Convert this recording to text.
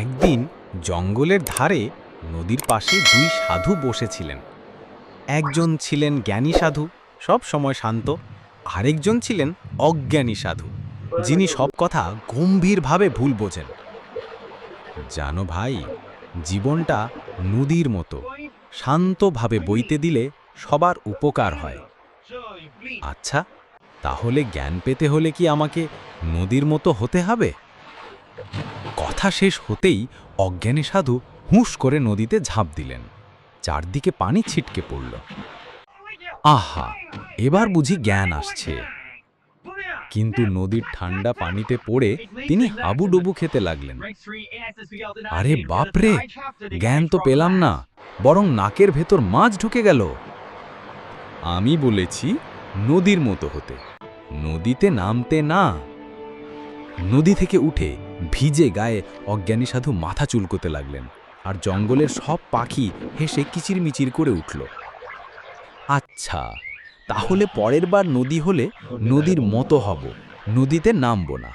একদিন জঙ্গলের ধারে নদীর পাশে দুই সাধু বসেছিলেন। একজন ছিলেন জ্ঞানী সাধু, সব সময় শান্ত। আরেকজন ছিলেন অজ্ঞানী সাধু, যিনি সব কথা গম্ভীরভাবে ভুল বোঝেন। জানো ভাই, জীবনটা নদীর মতো। শান্তভাবে বইতে দিলে সবার উপকার হয়। আচ্ছা তাহলে জ্ঞান পেতে হলে কি আমাকে নদীর মতো হতে হবে? কথা শেষ হতেই অজ্ঞানী সাধু হুঁশ করে নদীতে ঝাঁপ দিলেন। চারদিকে পানি ছিটকে পড়ল। আহা, এবার বুঝি জ্ঞান আসছে। কিন্তু নদীর ঠান্ডা পানিতে পড়ে তিনি হাবুডুবু খেতে লাগলেন। আরে বাপরে, জ্ঞান তো পেলাম না, বরং নাকের ভেতর মাছ ঢুকে গেল। আমি বলেছি, নদীর মতো হতে। নদীতে নামতে না নদী থেকে উঠে ভিজে গায়ে অজ্ঞানী সাধু মাথা চুলকোতে লাগলেন আর জঙ্গলের সব পাখি হেসে কিচিরমিচির করে উঠল। আচ্ছা তাহলে পরের বার নদী হলে নদীর মতো হব, নদীতে নামব না।